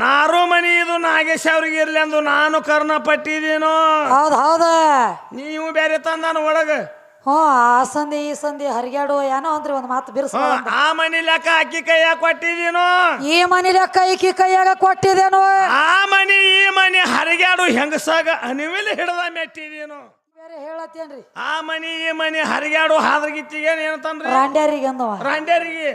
ನಾರು ಮನಿ ಇದು ನಾಗೇಶ್ ಅವ್ರಿಗೆ ಇರ್ಲಿ ಅಂದು ನಾನು ಕರ್ಣ ಪಟ್ಟಿದ್ದೀನೋ ಹೌದ್ ಹೌದ. ನೀವು ಬೇರೆ ತಂದಾನ ಒಳಗ. ಹ್ಞೂ ಆ ಸಂಧಿ ಈ ಸಂಧಿ ಹರಿಗ್ಯಾಡು ಏನೋ ಅಂದ್ರಿ ಒಂದು ಮಾತು ಬಿರ್ಸ ಆ ಮನಿ ಲೆಕ್ಕ ಅಕ್ಕಿ ಕೈಯಾಗ ಕೊಟ್ಟಿದೀನೋ. ಈ ಮನಿ ಲೆಕ್ಕ ಈಕಿ ಕೈಯಾಗ ಕೊಟ್ಟಿದೇನು. ಆ ಮನಿ ಈ ಮನಿ ಹರಿಗ್ಯಾಡು ಹೆಂಗಸಾಗ ಅನಿವಿಲ್ ಹಿಡ್ದ ಮೆಟ್ಟಿದೀನೋ. ಬೇರೆ ಹೇಳತ್ತೇನ್ರಿ? ಆ ಮನಿ ಈ ಮನಿ ಹರಿಗ್ಯಾಡು ಹಾದ್ರಗಿತ್ತಿಗೆ ಏನಂತಂದ್ರಿ? ರಾಂಡ್ಯಾರಿಗೆ ಅಂದವ. ರಾಂಡ್ಯಾರಿಗೆ.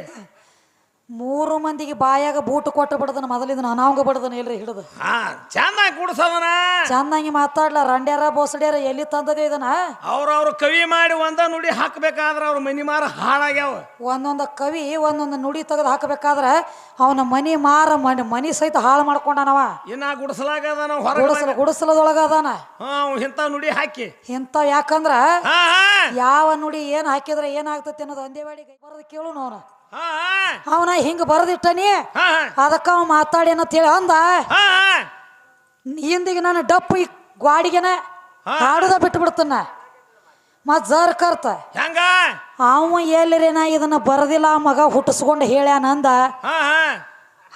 ಮೂರು ಮಂದಿಗೆ ಬಾಯಾಗ ಬೂಟ್ ಕೊಟ್ಟು ಬಿಡದನ ಮೊದಲಿದ ಅನಾವಂಗ ಬಿಡದನ ಎಲ್ರಿ ಹಿಡಿದು. ಹಾ ಚೆನ್ನಾಗಿ ಕುಡ್ಸದನ. ಚೆನ್ನಾಗಿ ಮಾತಾಡ್ಲ ರಂಡ್ಯಾರ ಬೋಸಡ್ಯಾರ ಎಲ್ಲಿ ತಂದದ ಇದನ್ನ? ಅವ್ರವ್ರ ಕವಿ ಮಾಡಿ ಒಂದ ನುಡಿ ಹಾಕ್ಬೇಕಾದ್ರ ಅವ್ರ ಮನಿ ಮಾರ ಹಾಳಾಗ್ಯಾವ. ಒಂದೊಂದು ಕವಿ ಒಂದೊಂದು ನುಡಿ ತೆಗೆದು ಹಾಕಬೇಕಾದ್ರೆ ಅವನ ಮನಿ ಮಾರ ಮನಿ ಮನಿ ಸಹಿತ ಹಾಳು ಮಾಡ್ಕೊಂಡನವ. ಇನ್ನ ಗುಡ್ಸಲಾಗದ ಹೊರ ಗುಡಿಸಲ ಗುಡಿಸಲದೊಳಗ ಅದಾನ ಇಂಥ ನುಡಿ ಹಾಕಿ. ಇಂಥ ಯಾಕಂದ್ರ ಯಾವ ನುಡಿ ಏನ್ ಹಾಕಿದ್ರೆ ಏನಾಗ್ತತಿ ಅನ್ನೋದು ಒಂದೇ ಬಾಡಿ ಬರೋದು ಕೇಳು ಹಾ ಅವನ ಹಿಂಗ ಬರದಿಟ್ಟನಿ ಅದಕ್ಕ ಅವ ಮಾತಾಡಿ ಹೇಳಿ ಅಂದ? ಹಿಂದಿಗೆ ನಾನು ಡಪ್ಪು ಈ ಗ್ವಾಡಿಗೆನ ಹಾಡುದ ಬಿಟ್ಟು ಬಿಡ್ತನ ಮತ್ ಜರ್ ಕರ್ತ. ಅವ ಎಲ್ಲಿರೇನ ಇದನ್ನ ಬರದಿಲ್ಲ ಮಗ ಹುಟ್ಟಿಸ್ಕೊಂಡು ಹೇಳ್ಯಾನ ಅಂದ.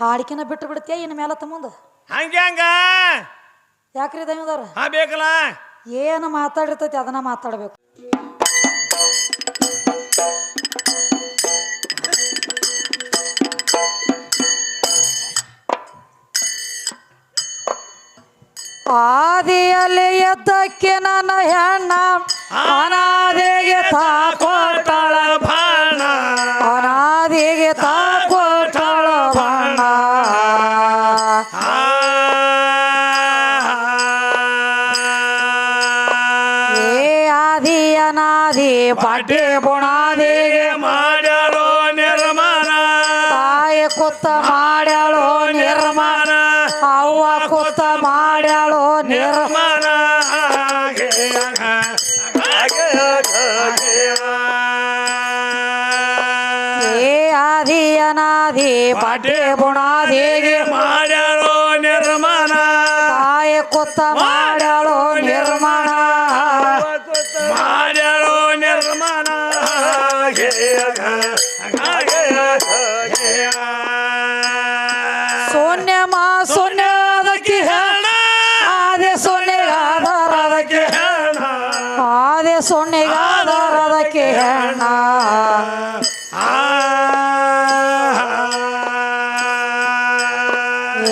ಹಾಡಿಕೆನ ಬಿಟ್ಟು ಬಿಡ್ತೀಯ ಇನ್ ಮೇಲೆ ತಮ್ಮಂದ? ಹಂಗೆ ಯಾಕ್ರಿ ದೈವದವ್ರ ಬೇಕಲ್ಲ? ಏನು ಮಾತಾಡಿರ್ತೈತಿ ಅದನ್ನ ಮಾತಾಡ್ಬೇಕು. ಆದಿಯಲ್ಲಿ ಎದ್ದಕ್ಕೆ ನನ್ನ ಹೆಣ್ಣ ಅನಾದಿಗೆ ತಾಕೋಟಾಳ ಕುತ್ತ ಮಾಡ್ಯಾಳೋ ನಿರ್ಮಾಣ ಏ ಆದಿ ಅನಾದಿ ಬುಣಾದಿಗೆ ಮಾಡ್ಯಾರೋ ನಿರ್ಮಾಣ ತಾಯಿ ಕೂತ ಮಾಡ್ಯಾಳೋ ಅದಕ್ಕೆ ಹೆಣ್ಣ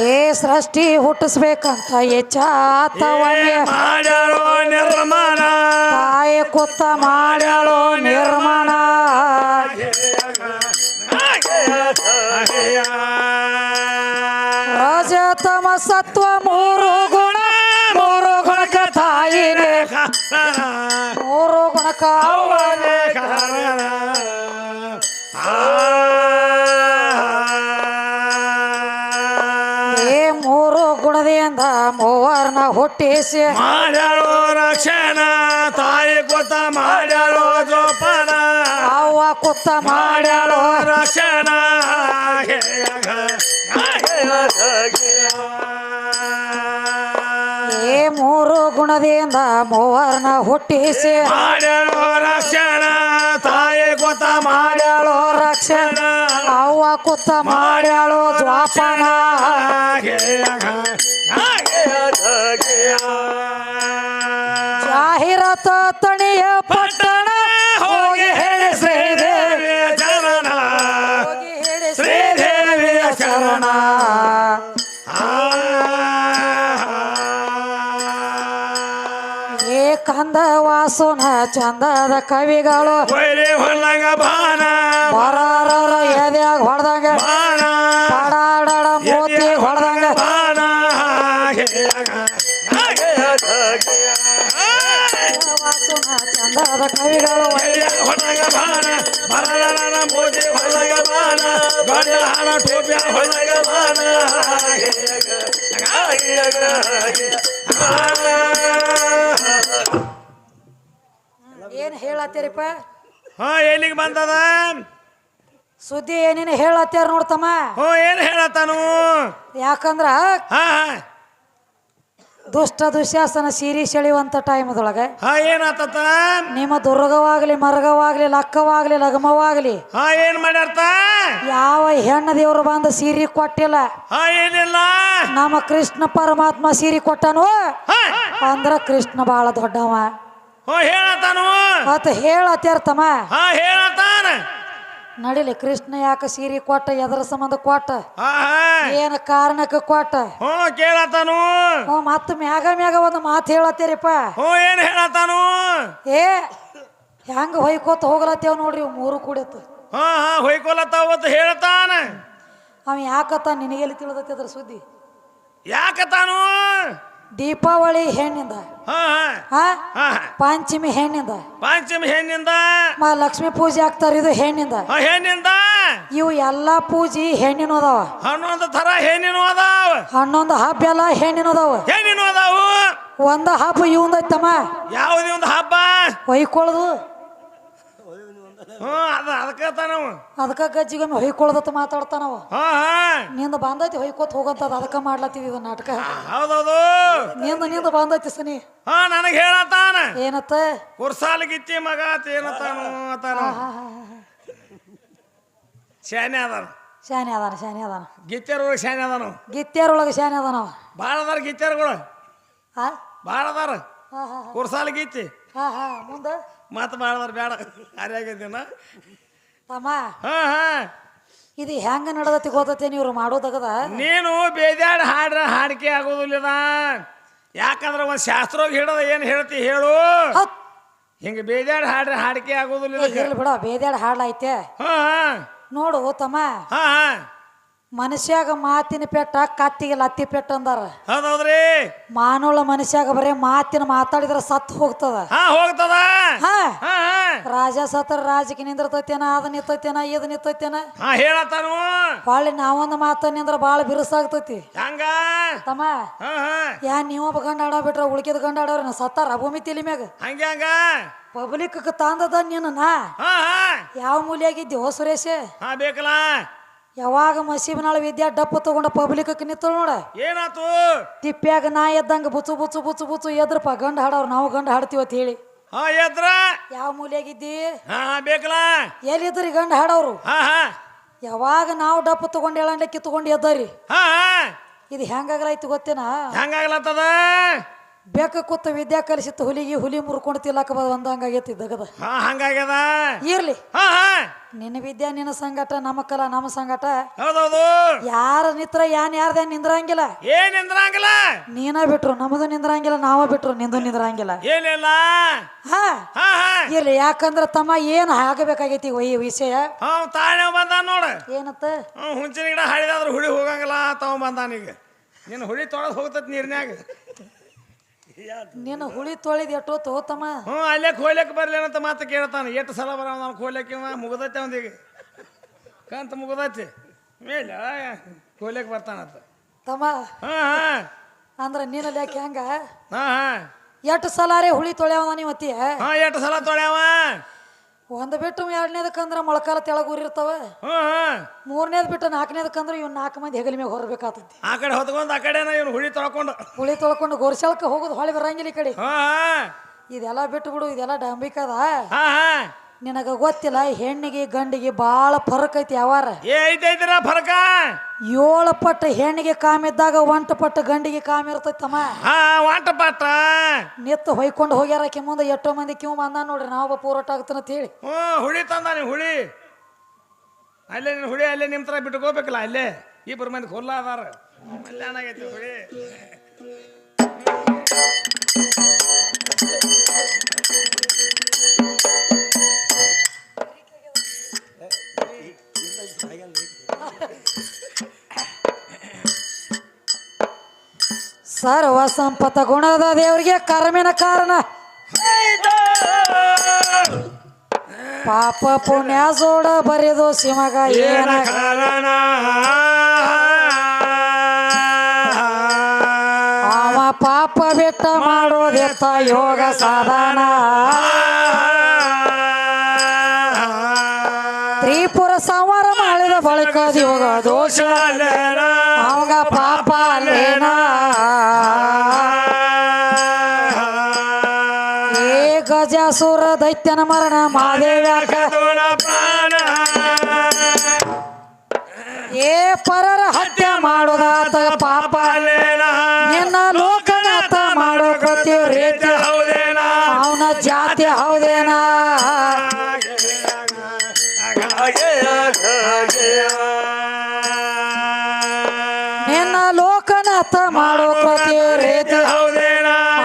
ಏ ಸೃಷ್ಟಿ ಹುಟ್ಟಿಸ್ಬೇಕಂತ ಎಚ್ಚಾತವನ್ನೇ ಮಾಡ್ಯಾರೋ ನಿರ್ಮಾಣ ತಾಯಿ ಕುತ್ತ ಮಾಡೋ ನಿರ್ಮಾಣ ರಜತಮ ಸತ್ವ ಮೂರು ಗುಣ ಮೂರು ಗುಣಕ ತಾಯಿನೇ. ಮೂರು ಗುಣಕ ಅವ್ವನೇ ಏ ಮೂರು ಗುಣದಿಂದ ಮೂವರ್ನ ಹುಟ್ಟಿಸಿ. ಮಾಡ್ಯಾಳೋ ರಕ್ಷಣ ತಾಯಿ ಕೊತ್ತ ಮಾಡ್ಯಾಳೋ ಜೋಪನ. ಅವ್ವ ಕೊತ್ತ ಮಾಡ್ಯಾಳೋ ರಕ್ಷಣ. ಗುಣದಿಂದ ಮೂವರ್ನ ಹುಟ್ಟಿಸಿ. ಮಾಡ್ಯಾಳೋ ರಕ್ಷಣ ತಾಯಿ ಮಾಡ್ಯಾಳೋ ಮಾಡ್ಯಾಳೋ ರಕ್ಷಣ. ಅವ್ವ ಕುತ್ತ ಮಾಡ್ಯಾಳೋ ದ್ವಾಪನ. ಜಾಹೀರಾತ ತಣಿಯ ಪಟ್ಟಣ. ಕಂದ ವಾಸುನ ಚಂದದ ಕವಿಗಳು ಕೊಯ್ಲಿ ಹೊಲ್ಲಂಗ ಬಾಣ ಬರಾರರ ಎದ್ಯಾಗ ಹೊಡೆದಂಗ ಬಾಣ ಕಡಾಡಡ ಮೋತಿ ಹೊಡೆದಂಗ ಬಾಣ ವಾಸುನ ಚಂದದ ಕವಿಗಳು ಹೊಲ್ಲಂಗ ಬಾಣ ಬರಲನ ಮೋದಿ ಹೊಲ್ಲಂಗ ಬಾಣ ಗಂಡ ಹಣ ಟೋಪ್ಯ ಹೊಲ್ಲಂಗ ಬಾಣ ಹೇಳತ್ತೀರಿಪ್ಪ ಹಾ ಎಲ್ಲಿಗೆ ಬಂದದ? ಸುದ್ದಿ ಏನೇನು ಹೇಳತ್ಯಾರ ನೋಡ್ತಮ್ಮ ಹೋ ಏನು ಹೇಳತ್ತಾನು? ಯಾಕಂದ್ರ ಹಾ ದುಷ್ಟ ದುಶ್ಯಾಸನ ಸೀರಿ ಸೆಳೆಯುವಂತ ಟೈಮದೊಳಗ ಹಾ ನಿಮ್ಮ ದುರ್ಗವಾಗ್ಲಿ ಮರಗವಾಗ್ಲಿ ಲಕ್ಕವಾಗ್ಲಿ ಲಗಮವಾಗ್ಲಿ ಹಾ ಏನ್ ಮಾಡ್ಯಾರ್ತ? ಯಾವ ಹೆಣ್ಣ ದೇವ್ರು ಬಂದು ಸೀರಿ ಕೊಟ್ಟಿಲ್ಲ. ಹಾ ಏನಿಲ್ಲ. ನಮ್ಮ ಕೃಷ್ಣ ಪರಮಾತ್ಮ ಸೀರಿ ಕೊಟ್ಟನು. ಹಾ. ಅಂದ್ರ ಕೃಷ್ಣ ಬಹಳ ದೊಡ್ಡವ. ಹೋ ಹೇಳತಾನು ಹಾ ಹೇಳತಾನ ನಡಿಲಿ ಕೃಷ್ಣ ಯಾಕ ಸೀರೆ ಕೊಟ್ಟ ಎದರ ಸಂಬಂಧ ಕೊಟ್ಟ? ಹಾ ಏನ ಕಾರಣಕ್ಕೆ ಕೊಟ್ಟ? ಕೇಳತಾನು ಹ್ಞೂ ಮತ್ತ ಮ್ಯಾಗ ಮ್ಯಾಗ ಒಂದು ಮಾತು ಹೇಳತ್ತೀರಿಪ್ಪ. ಏನು ಹೇಳತಾನು ಏ ಹೆಂಗ ಹೊಯ್ಕೋತ ಹೋಗ್ಲತ್ತೇವ್ ನೋಡ್ರಿ ಇವ್ ಮೂರು ಕೂಡಿತ್ತು ಹಾ ಹಾ ಹೊಯ್ಕೊಲತ್ತಾವತ್ತು ಹೇಳ್ತಾನ ಅವ ಯಾಕತ್ತ ನಿನಗೆಲ್ಲಿ ತಿಳಿದತ್ತದ್ರ ಸುದ್ದಿ? ಯಾಕತಾನು ದೀಪಾವಳಿ ಹೆಣ್ಣಿಂದ. ಹಾ ಹಾ. ಹಾ? ಹಾ ಪಂಚಮಿ ಹೆಣ್ಣಿಂದ. ಪಂಚಮಿ ಹೆಣ್ಣಿಂದ? ಮಾ ಲಕ್ಷ್ಮಿ ಪೂಜೆ ಆಗ್ತಾರ ಇದು ಹೆಣ್ಣಿಂದ. ಹೆಣ್ಣಿಂದ? ಇವು ಎಲ್ಲಾ ಪೂಜಿ ಹೆಣ್ಣಿನ ಅದಾವ. ಹನ್ನೊಂದು ತರ ಹೆಣ್ಣಿನ ಅದಾವ. ಹನ್ನೊಂದು ಹಬ್ಬ ಎಲ್ಲ ಹೆಣ್ಣಿನ ಅದಾವ. ಹೆಣ್ಣಿನ ಅದಾವು. ಒಂದ ಹಬ್ಬ ಇವಂದೈತಮ್ಮ. ಯಾವುದೇ ಒಂದು ಹಬ್ಬ? ಹೊಯ್ಕೊಳ್ಳೋದು ಹ್ಞೂ ಅದ ಅದಕ್ಕೆ ತಾನವು ಅದಕ್ಕ ಗಜ್ಜಿಗೊಮ್ಮೆ ಹೊಯ್ಕೊಳ್ಳೋದತ್ತ ಮಾತಾಡ್ತಾನವ ಹಾಂ ಹಾ. ನಿಂದ ಬಂದೈತಿ ಹೊಯ್ಕೋತ ಹೋಗಂತದ ಅದಕ್ಕ ಮಾಡ್ಲತ್ತೀವಿ ಇದು ನಾಟಕ. ಹೌದೌದು. ನಿಂದ ನಿಂದ ಬಂದೈತಿ ಸನಿ. ಹಾ ನನಗೆ ಹೇಳತ್ತಾನ. ಏನತ್ತ? ಕುರ್ಸಾಲ್ ಗಿತ್ತಿ ಮಗ ಆತ ಏನತ್ತಾನು ಅತಾನು ಶಾನೆ ಅದಾನ. ಶಾನೆ ಅದಾನ ಶಾನೆ ಅದಾನ. ಗಿಚ್ಚರ್ ಒಳಗೆ ಶಾನೆ ಅದಾನು ಗಿತ್ಯಾರೊಳಗೆ ಶಾನೆ ಅದಾನವ ಭಾಳ ಅದಾರ ಗಿಚ್ಚರ್ಗಳು ಹಾ ಭಾಳ ಅದಾರ ಕುರ್ಸಾಲ್ ಗಿಚ್ಚಿ. ಹಾ ಹಾ ಮುಂದ? ಮತ್ತೆ ಮಾಡಿದ್ರೆ ಬೇಡ. ಹರಿಯಾಗಿದ್ದೀನ ತಮ್ಮ ಹಾ ಹಾ. ಇದು ಹೆಂಗ ನಡದತಿ ಗೊತ್ತೈತಿ ಇವ್ರು ಮಾಡೋದಾಗದ? ನೀನು ಬೇಜಾಡ್ ಹಾಡ್ರ ಹಾಡಿಕೆ ಆಗೋದಿಲ್ಲ ಯಾಕಂದ್ರೆ ಒಂದು ಶಾಸ್ತ್ರೋಗ ಹಿಡದ ಏನು ಹೇಳ್ತಿ ಹೇಳು. ಹತ್ ಹಿಂಗೆ ಬೇಜಾಡ್ ಹಾಡ್ರ ಹಾಡಿಕೆ ಆಗೋದಿಲ್ಲ ಹೇಳಿ ಇರ್ಲಿ ಬಿಡ ಬೇದಾಡ ಹಾಡ್ಲೈತೆ ಹಾ ಹಾ. ನೋಡು ತಮ್ಮ. ಹಾ ಹಾ. ಮನುಷ್ಯಾಗ ಮಾತಿನ ಪೆಟ್ಟ ಕತ್ತಿಗೆ ಲತ್ತಿ ಪೆಟ್ಟ ಅಂದಾರ. ಹೌದೌದ್ರಿ? ಮಾನವಳ ಮನುಷ್ಯಾಗ ಬರೇ ಮಾತಿನ ಮಾತಾಡಿದ್ರ ಸತ್ತು ಹೋಗ್ತದ. ಹಾ ಹೋಗ್ತದ? ಹಾ. ರಾಜ ಸತ್ರ ರಾಜಕೀಯ ನಿಂದಿರ್ತೈತೇನ ಅದ ನಿಂತೈತೇನ ಇದ್ ನಿಂತೈತೇನ? ಹಾ ಹೇಳತ್ತಾನು. ಹೊಳ್ಳಿ ನಾವೊಂದು ಮಾತ ನಿಂದ್ರ ಬಾಳ ಬಿರುಸಾಗ್ತೈತಿ. ಹಂಗ? ತಮ್ಮ ಯಾ ನೀವೊಬ್ಬ ಗಂಡ ಆಡೋ ಬಿಟ್ರ ಉಳ್ಕಿದ ಗಂಡ ಆಡೋರ ಸತ್ತಾರ ಭೂಮಿ ತಿಲಿ ಮ್ಯಾಗ? ಹಂಗ ಹಂಗ? ಪಬ್ಲಿಕ್ ತಂದದ ನೀನು ನಾ? ಯಾವ ಮೂಲಿಯಾಗಿದ್ದಿ ಹೋ ಸುರೇಶ್? ಹಾ ಬೇಕಲ್ಲ. ಯಾವಾಗ ಮಸೀಬನಾಳ ವಿದ್ಯಾ ಡಪ್ಪ ತಗೊಂಡ ಪಬ್ಲಿಕ್ ನಿಂತಳು ನೋಡ? ಏನಾತು? ತಿಪ್ಪ್ಯಾಗ ನಾ ಎದ್ದಂಗ ಬುಚ್ಚು ಬುಚ್ಚು ಬುಚ್ಚು ಬುಚ್ಚು ಎದ್ರಪ್ಪ ಗಂಡ ಹಾಡವ್ರು ನಾವು ಗಂಡ ಹಾಡ್ತೀವಿ ಅಂತ ಹೇಳಿ. ಹಾ ಎದ್ರ? ಯಾವ ಮೂಲೆಯಾಗಿದ್ದಿ ಹಾ ಬೇಕಲ್ಲ? ಎಲ್ಲಿದ್ರಿ ಗಂಡ ಹಾಡವ್ರು ಹಾ ಹಾ. ಯಾವಾಗ ನಾವು ಡಪ್ಪ ತಗೊಂಡು ಹೇಳಂಡೆ ಕಿತ್ಕೊಂಡು ಎದ್ದರಿ? ಹಾ ಹಾ. ಇದು ಹೆಂಗಾಗಲೈತಿ ಗೊತ್ತೇನಾ? ಹೆಂಗಾಗ್ಲತ್ತದ ಬೇಕ ಕೂತ ವಿದ್ಯಾ ಕಲಿಸಿತ್ತು ಹುಲಿಗೆ ಹುಲಿ ಮುರ್ಕೊಂಡು ತಿಲ್ಲಕ ಬಂದಂಗಾಗೈತಿ ದಗದ. ಹಾ ಹಂಗಾಗ್ಯದ? ಇರ್ಲಿ. ಹಾ ಹಾ. ನಿನ್ನ ವಿದ್ಯಾ ನಿನ್ನ ಸಂಗಟ ನಮ್ಮ ಕಲ ನಮ್ಮ ಸಂಗಟ. ಹೌದೌದು. ಯಾರ ನಿತ್ರ ಯಾನ್ ಯಾರ್ದೇ ನಿಂದ್ರಂಗಿಲ್ಲ. ಏನ್ ನಿಂದ್ರಂಗಿಲ್ಲ? ನೀನ ಬಿಟ್ರು ನಮ್ದು ನಿಂದ್ರಂಗಿಲ್ಲ ನಾವ ಬಿಟ್ರು ನಿಂದು ನಿಂದ್ರಂಗಿಲ್ಲ. ಏನಿಲ್ಲ ಹಾ. ಇರ್ಲಿ ಯಾಕಂದ್ರ ತಮ್ಮ ಏನ್ ಆಗಬೇಕಾಗೈತಿ ಈ ವಿಷಯ. ಹಾ ತಾಳೆ ಬಂದ ನೋಡ. ಏನತ್ತ? ಹುಂಚಿನ ಗಿಡ ಹಾಡಿದಾದ್ರೆ ಹುಳಿ ಹೋಗಂಗಿಲ್ಲ ತಗೊಂಡ್ ಬಂದಾನೀಗ ನಿನ್ನ ಹುಳಿ ತೊಳೆದು ಹೋಗ್ತತ್ ನೀರ್ನ್ಯಾಗ. ನೀನು ಹುಳಿ ತೊಳೆದು ಎಷ್ಟೋ ತಗೋತಮ್ಮ. ಹ್ಞೂ ಅಲ್ಲೇ ಕೋಯ್ಲಕ್ಕೆ ಬರ್ಲೇನಂತ ಅಂತ ಮಾತು ಕೇಳ್ತಾನೆ. ಎಷ್ಟು ಸಲ ಬರ ನಾನು ಕೋಯ್ಲಕ್ಕೆ ಮುಗ್ದೈತೆ ಅವನಿಗೆ. ಕಂತ ಮುಗ್ದೈತಿ. ಮೇಲೆ ಕೋಯ್ಲಕ್ಕೆ ಬರ್ತಾನಂತ ತಮ್ಮ ಹಾಂ ಹಾಂ. ಅಂದ್ರ ನೀನು ಯಾಕೆ ಹೆಂಗ? ಹಾಂ ಹಾಂ. ಎಷ್ಟು ರೀ ಹುಳಿ ತೊಳ್ಯಾವ ನೀವತ್ತಿ ಹಾಂ ಎಷ್ಟು ಸಲ ತೊಳ್ಯಾವ? ಒಂದ್ ಬಿಟ್ಟು ಎರಡನೇದಕ್ಕಂದ್ರ ಮೊಳಕಾಲ ತೆಳಗ ಊರಿರ್ತಾವ ಮೂರನೇದ್ ಬಿಟ್ಟು ನಾಲ್ಕನೇದಕ್ಕಂದ್ರ ಇವ್ ನಾಲ್ಕು ಮಂದಿ ಹೆಗಲ ಮ್ಯಾಗ ಹೊರಬೇಕಾತೈತಿ. ಆ ಕಡೆ ಹೊತ್ಕೊಂಡು ಆ ಕಡೆನ ಇವ್ನು ಹುಳಿ ತೊಳ್ಕೊಂಡು. ಹುಳಿ ತೊಳ್ಕೊಂಡು ಗೋರ್ಸಲ್ಕ ಹೋಗೋದು ಹೊಳಿ ಬರಂಗಿಲ್ಲ ಈ ಕಡೆ. ಇದೆಲ್ಲ ಬಿಟ್ಟು ಬಿಡು ಇದೆಲ್ಲ ಡಂಬಿಕದ. ನಿನಗ ಗೊತ್ತಿಲ್ಲ ಹೆಣ್ಣಿಗೆ ಗಂಡಿಗೆ ಬಾಳ ಫರಕ್ ಐತಿ ಯಾವಾರ? ಫರಕ? ಏಳು ಪಟ್ಟು ಹೆಣ್ಣಿಗೆ ಕಾಮಿದ್ದಾಗ ಒಂಟ ಪಟ್ಟು ಗಂಡಿಗೆ ಕಾಮ ಇರ್ತೈತಮ್ಮ. ಹಾ ವಾಟ ಪಾಟ ನಿತ್ತು ಹೊಯ್ಕೊಂಡು ಹೋಗ್ಯಾರ ಆಕಿ ಮುಂದೆ ಎಷ್ಟೋ ಮಂದಿ ಕಿವ್ ಬಂದ ನೋಡ್ರಿ ನಾವು ಪೂರಟ ಆಗ್ತಾನ ಅಂತ ಹೇಳಿ. ಹ್ಞೂ ಹುಳಿ ತಂದಾನೆ ಹುಳಿ. ಅಲ್ಲೇ ನೀನು ಹುಳಿ ಅಲ್ಲೇ ನಿಮ್ಮ ಥರ ಬಿಟ್ಕೋಬೇಕಲ್ಲ ಅಲ್ಲೇ. ಇಬ್ಬರು ಮಂದಿ ಹುಲ್ಲ ಅದಾರ. ಕಲ್ಯಾಣ ಆಗೈತಿ ಹುಳಿ. ಸರ್ವ ಸಂಪತ ಗುಣದ ದೇವರಿಗೆ ಕರ್ಮಿನ ಕಾರಣ. ಪಾಪ ಪುಣ್ಯ ಜೋಡ ಬರೆದು ಸಿಮಗ ಏನ ಕಾರಣ? ಅವ ಪಾಪ ಬಿಟ್ಟ ಮಾಡೋದೆತ್ತ ಯೋಗ ಸಾಧನ. ತ್ರಿಪುರ ಸಂವಾರ ಮಾಡಿದ ಬಳಿಕ ಯೋಗ ದೋಷ. ಅವಾಗ ಪಾಪ ಅಲ್ಲೇನ? ಗಜಾಸುರ ದೈತ್ಯನ ಮರಣ ಪ್ರಾಣ ಏ ಪರರ ಹತ್ಯೆ ಮಾಡುದಾತ ಪಾಪ. ನಿನ್ನ ಲೋಕನಾಥ ಮಾಡೋ ಪ್ರತಿ ರೀತಿ. ಅವನ ಜಾತಿ ಹೌದೇನಾ? ನಿನ್ನ ಲೋಕನಾಥ ಮಾಡೋ ಪ್ರತಿ ರೀತಿ.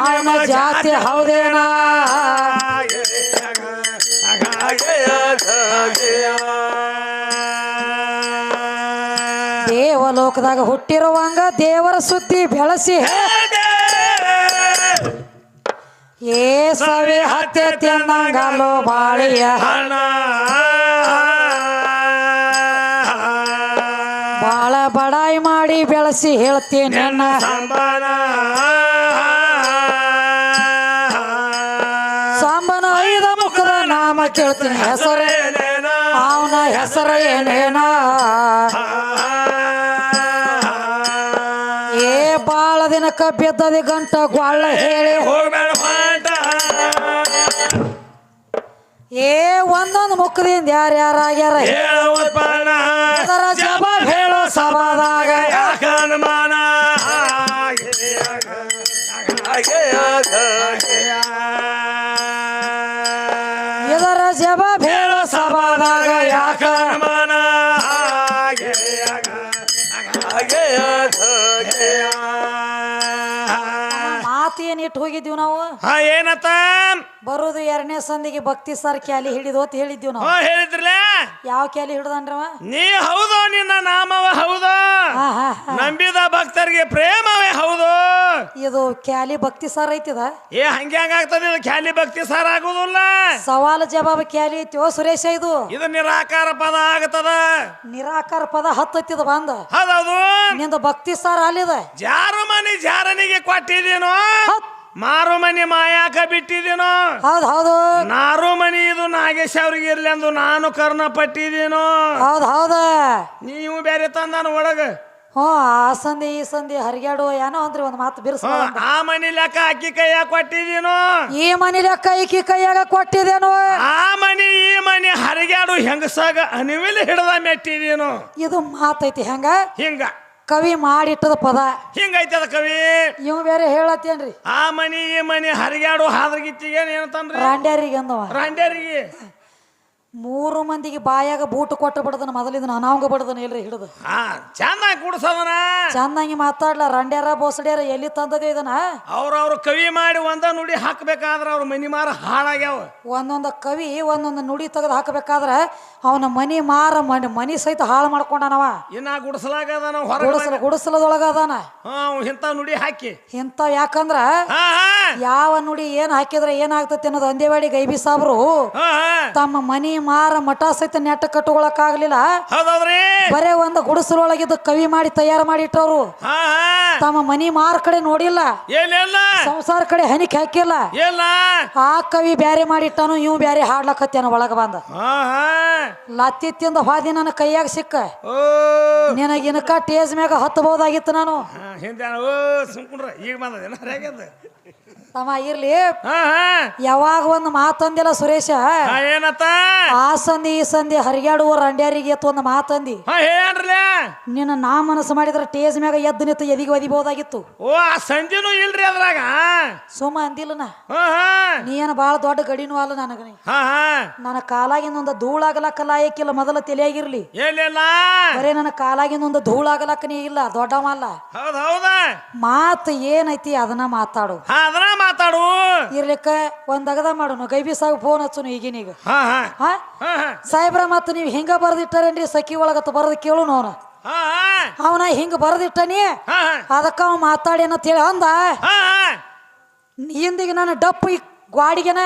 ಅವನ ಜಾತಿ ಹೌದೇನಾ? ದೇವಲೋಕದಾಗ ಹುಟ್ಟಿರುವಂಗ ದೇವರ ಸುದ್ದಿ ಬೆಳಸಿ ಏ ಸವಿ ಹತ್ಯೆ ತಿನ್ನಂಗಲು ಬಾಳಿಯ ಹಣ. ಬಾಳ ಬಡಾಯಿ ಮಾಡಿ ಬೆಳಸಿ ಹೇಳ್ತೀನಿ ನನ್ನ ಸಂಬನ. ಸಾಂಬನ ಐದ ಮುಖದ ನಾಮ ಕೇಳ್ತೀನಿ. ಹೆಸರೇ ಅವನ ಹೆಸರ ಏನೇನ? ದಿನಕ್ಕ ಬಿದ್ದದಿ ಗಂಟ ಗೊಳ್ಳ ಹೇಳಿ. ಏ ಒಂದೊಂದು ಮುಖದಿಂದ ಯಾರ್ಯಾರಾಗ್ಯಾರ ಅದರ ಜವಾಬ್ ಹೇಳೋ ಸಭಾದಾಗ ಯಾಕ ಹಾ ಏನತ್ತ? ಬರುದು ಎರಡನೇ ಸಂದಿಗೆ ಭಕ್ತಿ ಸರ್ ಕ್ಯಾಲಿ ಹಿಡಿದು ಅಂತ ಹೇಳಿದ್ವಿ ನಾವು. ಹಾ ಹೇಳಿದ್ರಲ್ಲ ಯಾವ ಕ್ಯಾಲಿ ಹಿಡ್ದನ್ರವ? ನೀ ಹೌದು ನಿನ್ನ ನಾಮವ ಹೌದು? ಹಾ ಹಾ ಹಾ. ನಂಬಿದ ಭಕ್ತರಿಗೆ ಪ್ರೇಮವೇ ಹೌದು? ಇದು ಕ್ಯಾಲಿ ಭಕ್ತಿ ಸರ್ ಐತಿದ? ಏ ಹಂಗೆ ಹಂಗಾಗ್ತದೆ ಇದು ಖ್ಯಾಲಿ ಭಕ್ತಿ ಸಾರ ಆಗುದಿಲ್ಲ. ಸವಾಲು ಜವಾಬ್ ಕ್ಯಾಲಿ ಐತಿಯೋ ಸುರೇಶ ಇದು? ಇದು ನಿರಾಕಾರ ಪದ ಆಗ್ತದ. ನಿರಾಕಾರ ಪದ ಹತ್ತತ್ತಿದ ಬಂದ? ಹೌದೌದು. ನಿಂದ ಭಕ್ತಿ ಸರ್ ಅಲ್ಲಿದ? ಜಾರು ಮನೆ ಜಾರನಿಗೆ ಕೊಟ್ಟಿದ್ದೀನೋ? ಹೌದ್ ಮಾರು ಮನಿ ಮಾಯಾಕ ಬಿಟ್ಟಿದ್ದೀನೋ? ಹೌದ್ ಹೌದು. ನಾರು ಮನಿ ಇದು ನಾಗೇಶ್ ಅವ್ರಿಗೆ ಇರ್ಲಿ ಅಂದು ನಾನು ಕರ್ಣ ಪಟ್ಟಿದ್ದೀನೋ? ಹೌದ್ ಹೌದ. ನೀವು ಬೇರೆ ತಂದಾನ ಒಳಗ? ಹ್ಞೂ ಆ ಸಂಧಿ ಈ ಸಂಧಿ ಹರಿಗಾಡು ಏನೋ ಅಂದ್ರಿ ಒಂದು ಮಾತು ಬಿರ್ಸ ಹ್ಮ್, ಆ ಮನಿ ಲೆಕ್ಕ ಅಕ್ಕಿ ಕೈಯಾಗ ಕೊಟ್ಟಿದ್ದೀನೋ? ಈ ಮನಿ ಲೆಕ್ಕ ಈಕಿ ಕೈಯಾಗ ಕೊಟ್ಟಿದೇನು ಆ ಮನಿ ಈ ಮನಿ ಹರಿಗ್ಯಾಡು ಹೆಂಗಸಾಗ ಅನಿವಿಲ್ ಹಿಡ್ದ ಮೆಟ್ಟಿದ್ದೀನೋ? ಇದು ಮಾತೈತಿ ಹೆಂಗ? ಹಿಂಗ. ಕವಿ ಮಾಡಿಟ್ಟದ ಪದ. ಹಿಂಗೈತೆ ಅದ ಕವಿ. ಇವ್ ಬೇರೆ ಹೇಳತ್ತೇನ್ರಿ? ಆ ಮನಿ ಈ ಮನಿ ಹರಿಗಾಡು ಹಾದ್ರಗಿತ್ತಿಗೆ ಏನಂತನ್ರಿ ರಾಂಡ್ಯಾರಿಗೆ ಅಂದವ. ರಾಂಡ್ಯಾರಿಗೆ. ಮೂರು ಮಂದಿಗೆ ಬಾಯಾಗ ಬೂಟು ಕೊಟ್ಟು ಬಿಡದನ ಮೊದಲಿದ ಅನಾಂಗ ಬಿಡದನ ಇಲ್ರಿ ಹಿಡಿದು. ಹಾ ಚೆನ್ನಾಗಿ ಕೂಡ್ಸದನ. ಚಂದಂಗಿ ಮಾತಾಡ್ಲ ರಂಡ್ಯಾರ ಬೋಸಡ್ಯಾರ ಎಲ್ಲಿ ತಂದದ ಇದನ್ನ? ಅವ್ರ ಕವಿ ಮಾಡಿ ಒಂದ ನುಡಿ ಹಾಕ್ಬೇಕಾದ್ರ ಅವ್ರ ಮನಿ ಮಾರ ಹಾಳಾಗ್ಯಾವ. ಒಂದೊಂದು ಕವಿ ಒಂದೊಂದು ನುಡಿ ತೆಗೆದು ಹಾಕಬೇಕಾದ್ರ ಅವನ ಮನಿ ಮಾರ ಮನಿ ಮನಿ ಸಹಿತ ಹಾಳು ಮಾಡ್ಕೊಂಡನವ. ಇನ್ನ ಗುಡ್ಸಲಾಗದ ನಾವು ಗುಡಿಸಲದೊಳಗ ಅದಾನ ಇಂಥ ನುಡಿ ಹಾಕಿ. ಇಂಥವ್ ಯಾಕಂದ್ರ ಯಾವ ನುಡಿ ಏನ್ ಹಾಕಿದ್ರೆ ಏನಾಗ್ತತಿ ಅನ್ನೋದು ಅಂದೇವಾಡಿ ಗೈಬಿ ಸಾಬ್ರು ತಮ್ಮ ಮನಿ ಮಾರ ಮಠ ಸಹಿತ ನೆಟ್ಟ ಕಟ್ಟುಕೊಳಕ್ಕಾಗ್ಲಿಲ್ಲ ಹೌದೌದ್ರಿ? ಬರೇ ಒಂದು ಗುಡಿಸಲೊಳಗಿದ್ದು ಕವಿ ಮಾಡಿ ತಯಾರು ಮಾಡಿ ಇಟ್ಟವ್ರು ತಮ್ಮ ಮನಿ ಮಾರ ಕಡೆ ನೋಡಿಲ್ಲ. ಸಂಸಾರ ಕಡೆ ಹನಿಕೆ ಹಾಕಿಲ್ಲ. ಆ ಕವಿ ಬ್ಯಾರೆ ಮಾಡಿಟ್ಟಾನು ಇವ್ ಬ್ಯಾರೆ ಹಾಡ್ಲಕತ್ತೇನು ಒಳಗ ಬಂದ. ಲತ್ತಿ ತಿಂದ ಹಾದಿ ನನ್ನ ಕೈಯಾಗ ಸಿಕ್ಕ. ನಿನಗಿನಕ ಟೇಜ್ ಮ್ಯಾಗ ಹತ್ತಬಹುದಾಗಿತ್ತು ನಾನು. ಈಗ ಬಂದ ತಮ್ಮ ಇರ್ಲಿ. ಹಾ ಹಾ. ಯಾವಾಗ ಒಂದು ಮಾತಂದಿಲ್ಲ ಸುರೇಶ? ಹಾ ಏನತ್ತ? ಆ ಸಂಧಿ ಈ ಸಂಧಿ ಹರಿಗಾಡುವ ರಂಡ್ಯಾರಿಗೆ ಎತ್ತು ಒಂದು ಮಾತಂದಿ ಹಾ ನಿನ್ನ ನಾ ಮನಸ್ಸು ಮಾಡಿದ್ರೆ ಟೇಜ್ ಮ್ಯಾಗ ಎದ್ದು ನಿಂತು ಎದಿಗೆ ಒದಿಬಹುದಾಗಿತ್ತು ಓ ಆ ಸಂಧಿನೂ ಇಲ್ರಿ ಅದ್ರಾಗ. ಸುಮ್ಮ ಅಂದಿಲ್ಲ ನಾ. ಹಾ ಹಾ. ನೀ ಏನು ಭಾಳ ದೊಡ್ಡ ಗಡಿನೂ ಅಲ್ಲ ನನಗ ನೀ. ಹಾ ಹಾ. ನನ್ನ ಕಾಲಾಗಿಂದ ಒಂದು ಧೂಳಾಗಲಕ್ಕ ಲಾಯಕ್ಕಿಲ್ಲ ಮೊದಲ ತಲೆಯಾಗಿರ್ಲಿ. ಏನಿಲ್ಲ ಬರೇ ನನ್ನ ಕಾಲಾಗಿಂದ ಒಂದು ಧೂಳಾಗಲಕ್ಕ ನೀ ಇಲ್ಲ ದೊಡ್ಡವ ಅಲ್ಲ. ಹೌದ್ ಹೌದ. ಮಾತು ಏನೈತಿ ಅದನ್ನ ಮಾತಾಡು. ಹಾ ಮಾತಾಡು. ಇರ್ಲಿಕ್ಕ ಒಂದ್ ಅಗದ ಮಾಡೋಣ ಗೈಬಿ ಸಾಗ ಫೋನ್ ಹಚ್ಚುನು ಈಗಿನೀಗ ಹಾ ಹಾ. ಹಾ? ಸಾಹೇಬ್ರ ಮತ್ತು ನೀವು ಹಿಂಗ ಬರ್ದಿಟ್ಟಾರೇನ್ರಿ? ಸಖಿ ಒಳಗತ್ತ ಬರ್ದ ಕೇಳು ಅವನ. ಹಾ ಹಾ. ಅವನ ಹಿಂಗ ಬರ್ದಿಟ್ಟನಿ? ಹಾ ಹಾ. ಅದಕ್ಕ ಅವ ಮಾತಾಡಿ ಹೇಳಿ ಅಂದ. ಹಾ ಹಾ. ಹಿಂದಿಗೆ ನಾನು ಡಪ್ಪು ಈ ಗ್ವಾಡಿಗೆನ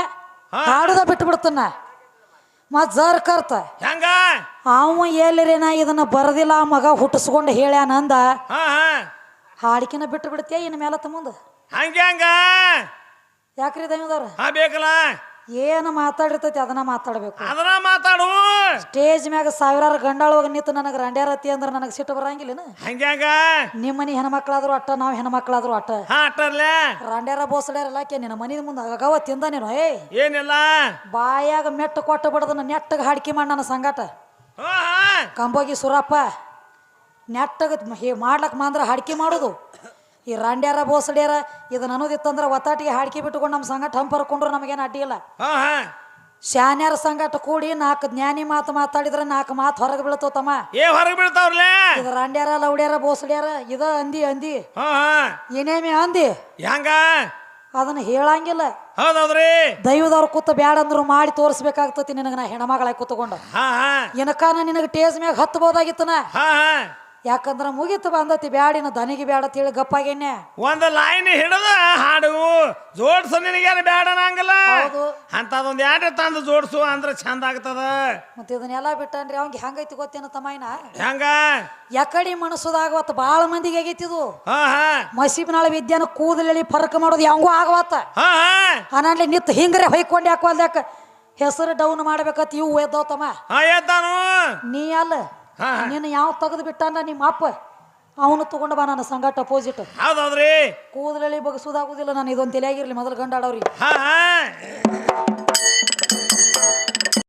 ಹಾಡದ ಬಿಟ್ಟು ಬಿಡ್ತನ ಮತ್ ಜರ್ ಕರ್ತ. ಹೆಂಗ? ಅವ ಎಲ್ಲಿರೇನ ಇದನ್ನ ಬರದಿಲ್ಲ ಆ ಮಗ ಹುಟ್ಟಿಸ್ಕೊಂಡು ಹೇಳ್ಯಾನಂದ ಹಾ ಹಾ. ಹಾಡಿಕೆನ ಬಿಟ್ಟು ಬಿಡ್ತೀಯ ಇನ್ ಮೇಲೆ ಮುಂದೆ ಹಂಗೆ ಹಂಗ? ಯಾಕ್ರಿ ದೈವದವ್ರ ಹಾ ಬೇಕಲ್ಲ? ಏನು ಮಾತಾಡಿರ್ತೈತಿ ಅದನ್ನ ಮಾತಾಡ್ಬೇಕು. ಅದನ್ನ ಮಾತಾಡು. ಸ್ಟೇಜ್ ಮ್ಯಾಗ ಸಾವಿರಾರು ಗಂಡಾಳವಾಗ ನಿಂತು ನನಗೆ ರಂಡ್ಯಾರತಿ ಅಂದ್ರೆ ನನಗೆ ಸಿಟ್ಟು ಬರಂಗಿಲ್ಲ ಹಂಗ್ಯಾಂಗ ಹಂಗ? ನಿಮ್ಮ ಮನೆ ಹೆಣ್ಮಕ್ಳಾದ್ರು ಅಟ್ಟ ನಾವು ಹೆಣ್ಮಕ್ಳಾದ್ರು ಅಟ್ಟ. ಹಾ ಅಟ್ಟರ್ಲೆ. ರಂಡ್ಯಾರ ಬೋಸಡ್ಯಾರಲ್ಲ ಕೆ ನಿನ್ನ ಮನಿ ಮುಂದೆ ಅಗವ ತಿಂದ ನೀನು ಏ ಏನಿಲ್ಲ? ಬಾಯಾಗ ಮೆಟ್ಟು ಕೊಟ್ಟು ಬಿಡದನ್ನ ನೆಟ್ಟಗೆ ಹಾಡ್ಕಿ ಮಾಡಿ ನನ್ನ ಸಂಗಾಟ. ಕಂಬೋಗಿ ಸುರಪ್ಪ ನೆಟ್ಟಗ ಮಾಡ್ಲಕ್ ಮಾಂದ್ರ ಹಾಡ್ಕಿ ಮಾಡೋದು. ಈ ರಾಂಡ್ಯಾರ ಬೋಸಡ್ಯಾರ ಇದನ್ನ ಅನ್ನೋದಿತ್ತಂದ್ರೆ ಒತ್ತಾಟಿಗೆ ಹಾಡ್ಕಿ ಬಿಟ್ಟುಕೊಂಡು ನಮ್ಮ ಸಂಗಟ ಹಂಪರ್ಕೊಂಡ್ರು ನಮಗೇನು ಅಡ್ಡಿ ಇಲ್ಲ. ಶಾನ್ಯಾರ ಸಂಗಟ ಕೂಡಿ ನಾಲ್ಕು ಜ್ಞಾನಿ ಮಾತು ಮಾತಾಡಿದ್ರೆ ನಾಲ್ಕು ಮಾತು ಹೊರಗೆ ಬೀಳ್ತಾವ ತಮ್ಮ ಏ ಹೊರಗೆ ಬೀಳ್ತಾವ್ರಲ್ಲ? ಇದು ರಾಂಡ್ಯಾರ ಲೌಡ್ಯಾರ ಬೋಸಡ್ಯಾರ ಇದ ಅಂದಿ ಅಂದಿ. ಏನೇಮಿ ಅಂದಿ? ಹೆಂಗ? ಅದನ್ನ ಹೇಳಂಗಿಲ್ಲ. ಹೌದೌದ್ರಿ? ದೈವದವ್ರು ಕೂತ ಬ್ಯಾಡ ಅಂದ್ರು ಮಾಡಿ ತೋರಿಸ್ಬೇಕಾಗ್ತತಿ ನಿನಗ ನಾ ಹೆಣ್ಮಗಳಾಗಿ ಕೂತ್ಕೊಂಡು. ಏನಕ್ಕಾನ ನಿನಗೆ ಟೇಸ್ ಮ್ಯಾಗ ಹತ್ತಬಹುದಾಗಿತ್ತನ ಯಾಕಂದ್ರ ಮುಗಿತು ಬಂದತಿ ಬ್ಯಾಡಿನ ದನಿಗೆ ಬ್ಯಾಡ ತಿಳಿ ಗಪ್ಪಾಗೇನೆ ಒಂದು ಲೈನ್ ಹಿಡಿದ ಹಾಡು ಜೋಡ್ಸು ನಿನಗೇನು ಬೇಡ ನಂಗಲ್ಲ ಅಂತ ಅಂತದೊಂದು ಎರಡು ತಂದು ಜೋಡ್ಸು ಅಂದ್ರೆ ಚಂದ ಆಗ್ತದ. ಮತ್ತೆ ಇದನ್ನೆಲ್ಲ ಬಿಟ್ಟನ್ರಿ ಅವ್ನಿಗೆ ಹೆಂಗೈತಿ ಗೊತ್ತೇನ ತಮ್ಮಯ್ಯನ ಹೆಂಗ? ಯಾಕಡಿ ಮನಸ್ಸುದಾಗ ಅವತ್ತು ಭಾಳ ಮಂದಿಗೆ ಆಗೈತಿದು. ಹಾ ಹಾ. ಮಸೀಬ್ನಾಳ ವಿದ್ಯಾನ ಕೂದಲಿ ಫರಕ್ ಮಾಡೋದು ಹೆಂಗೂ ಆಗವತ್ತ. ಹಾ ಹಾ. ಅನಲ್ಲಿ ನಿತ್ ಹಿಂಗ್ರೆ ಹೊಯ್ಕೊಂಡು ಯಾಕೆ ಹೆಸರು ಡೌನ್ ಮಾಡ್ಬೇಕತ್ ಇವು ಎದ್ದವ್ ತಮ್ಮ. ಹಾ ಎದ್ದಾನು. ನೀ ಅಲ್ಲ. ಹಾ, ನಿನ್ನ ನೀನು ಯಾವ ತೆಗೆದು ಬಿಟ್ಟಾನ ನಿಮ್ಮ ಅಪ್ಪ? ಅವನು ತಗೊಂಡ ಬಾ ನನ್ನ ಸಂಗಟ ಅಪೋಸಿಟ್ ಹೌದೌದ್ರಿ. ಕೂದಲಲ್ಲಿ ಬಗ್ಸೋದಾಗುದಿಲ್ಲ ನಾನು ಇದೊಂದು ತಲೆಯಾಗಿರ್ಲಿ ಮೊದಲು ಗಂಡಾಡವ್ರಿ ಹಾ ಹಾ.